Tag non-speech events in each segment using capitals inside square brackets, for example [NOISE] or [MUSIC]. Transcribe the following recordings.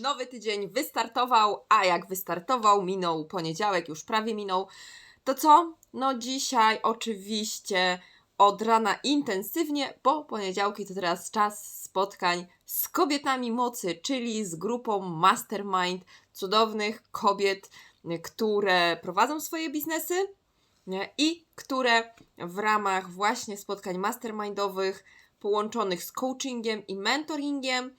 Nowy tydzień wystartował, a jak wystartował, minął poniedziałek, już prawie minął. To co? No dzisiaj oczywiście od rana intensywnie, bo poniedziałki to teraz czas spotkań z kobietami mocy, czyli z grupą Mastermind cudownych kobiet, które prowadzą swoje biznesy i które w ramach właśnie spotkań mastermindowych połączonych z coachingiem i mentoringiem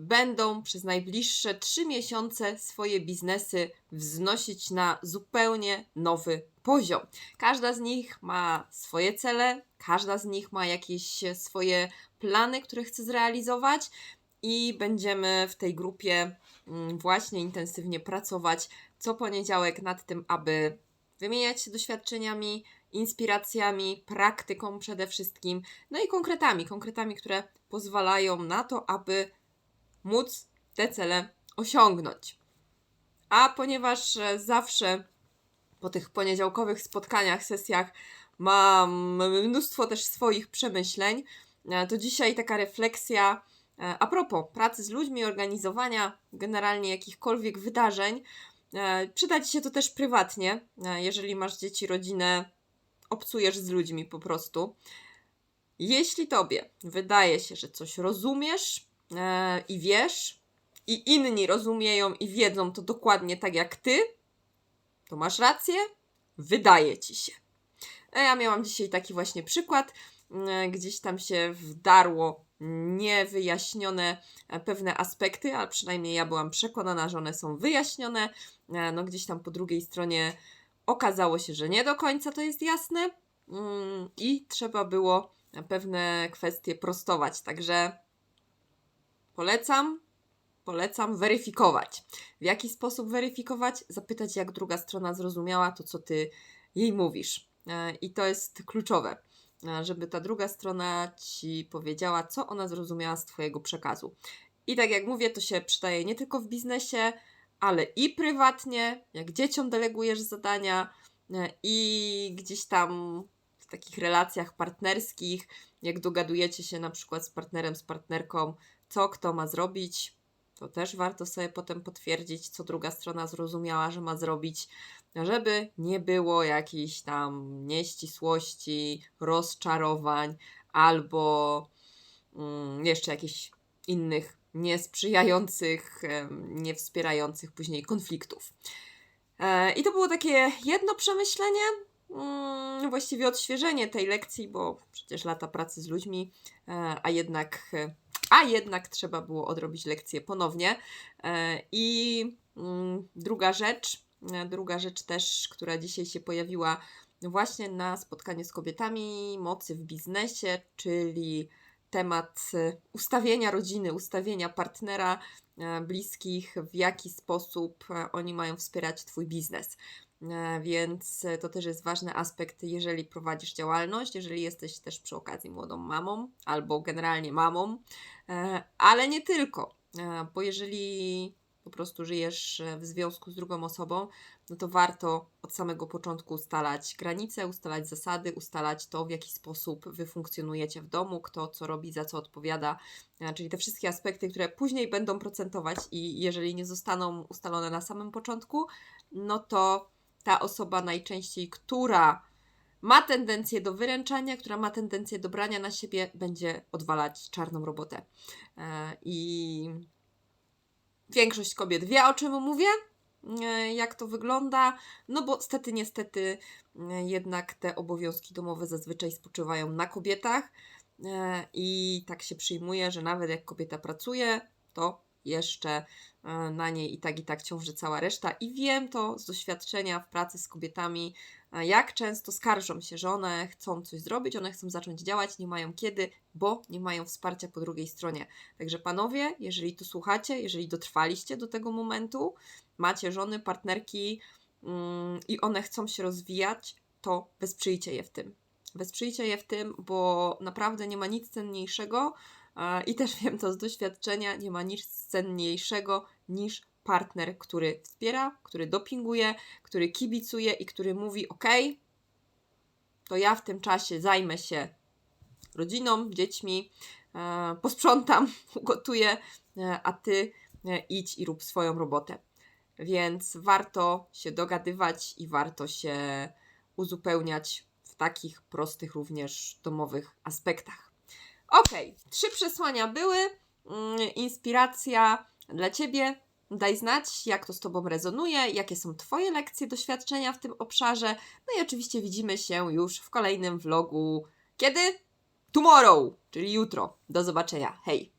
będą przez najbliższe 3 miesiące swoje biznesy wznosić na zupełnie nowy poziom. Każda z nich ma swoje cele, każda z nich ma jakieś swoje plany, które chce zrealizować i będziemy w tej grupie mm, właśnie intensywnie pracować co poniedziałek nad tym, aby wymieniać się doświadczeniami, inspiracjami, praktyką przede wszystkim, no i konkretami, konkretami, które pozwalają na to, aby móc te cele osiągnąć. A ponieważ e, zawsze po tych poniedziałkowych spotkaniach, sesjach mam mnóstwo też swoich przemyśleń, e, to dzisiaj taka refleksja e, a propos pracy z ludźmi, organizowania generalnie jakichkolwiek wydarzeń. Przyda Ci się to też prywatnie, jeżeli masz dzieci, rodzinę, obcujesz z ludźmi po prostu. Jeśli Tobie wydaje się, że coś rozumiesz, e, i wiesz, i inni rozumieją i wiedzą to dokładnie tak jak ty, to masz rację, wydaje ci się. E, ja miałam dzisiaj taki właśnie przykład, e, gdzieś tam się wdarło niewyjaśnione e, pewne aspekty, ale przynajmniej ja byłam przekonana, że one są wyjaśnione. No gdzieś tam po drugiej stronie okazało się, że nie do końca to jest jasne mm, i trzeba było pewne kwestie prostować. Także Polecam, polecam weryfikować. W jaki sposób weryfikować? Zapytać, jak druga strona zrozumiała to, co ty jej mówisz. E, I to jest kluczowe, e, żeby ta druga strona ci powiedziała, co ona zrozumiała z Twojego przekazu. I tak jak mówię, to się przydaje nie tylko w biznesie, ale i prywatnie, jak dzieciom delegujesz zadania, e, i gdzieś tam w takich relacjach partnerskich, jak dogadujecie się na przykład z partnerem, z partnerką, co kto ma zrobić. To też warto sobie potem potwierdzić, co druga strona zrozumiała, że ma zrobić, żeby nie było jakichś tam nieścisłości, rozczarowań albo mm, jeszcze jakichś innych niesprzyjających, niewspierających później konfliktów. E, I to było takie jedno przemyślenie, mm, właściwie odświeżenie tej lekcji, bo przecież lata pracy z ludźmi, e, a jednak a jednak trzeba było odrobić lekcję ponownie. E, I mm, druga rzecz, e, druga rzecz też, która dzisiaj się pojawiła właśnie na spotkaniu z kobietami mocy w biznesie, czyli temat e, ustawienia rodziny, ustawienia partnera, bliskich, w jaki sposób oni mają wspierać Twój biznes. E, więc to też jest ważny aspekt, jeżeli prowadzisz działalność, jeżeli jesteś też przy okazji młodą mamą albo generalnie mamą, e, ale nie tylko, e, bo jeżeli po prostu żyjesz w związku z drugą osobą, no to warto od samego początku ustalać granice, ustalać zasady, ustalać to, w jaki sposób wy funkcjonujecie w domu, kto co robi, za co odpowiada, czyli te wszystkie aspekty, które później będą procentować i jeżeli nie zostaną ustalone na samym początku, no to ta osoba najczęściej, która ma tendencję do wyręczania, która ma tendencję do brania na siebie, będzie odwalać czarną robotę. E, I większość kobiet wie, o czym mówię, e, jak to wygląda, no bo stety, niestety, e, jednak te obowiązki domowe zazwyczaj spoczywają na kobietach. I tak się przyjmuje, że nawet jak kobieta pracuje, to jeszcze e, na niej i tak i tak ciąży cała reszta. I wiem to z doświadczenia w pracy z kobietami, e, jak często skarżą się, że one chcą coś zrobić, one chcą zacząć działać, nie mają kiedy, bo nie mają wsparcia po drugiej stronie. Także panowie, jeżeli tu słuchacie, jeżeli dotrwaliście do tego momentu, macie żony, partnerki mm, i one chcą się rozwijać, to wesprzyjcie je w tym. Wesprzyjcie je w tym, bo naprawdę nie ma nic cenniejszego, i też wiem to z doświadczenia, nie ma nic cenniejszego niż partner, który wspiera, który dopinguje, który kibicuje i który mówi: OK, to ja w tym czasie zajmę się rodziną, dziećmi, posprzątam, [LAUGHS] ugotuję, e, a ty e, idź i rób swoją robotę. Więc warto się dogadywać i warto się uzupełniać w takich prostych również domowych aspektach. Ok, trzy przesłania były. Mm, Inspiracja dla Ciebie. Daj znać, jak to z Tobą rezonuje, jakie są Twoje lekcje, doświadczenia w tym obszarze. No i oczywiście widzimy się już w kolejnym vlogu. Kiedy? Tomorrow, czyli jutro. Do zobaczenia. Hej!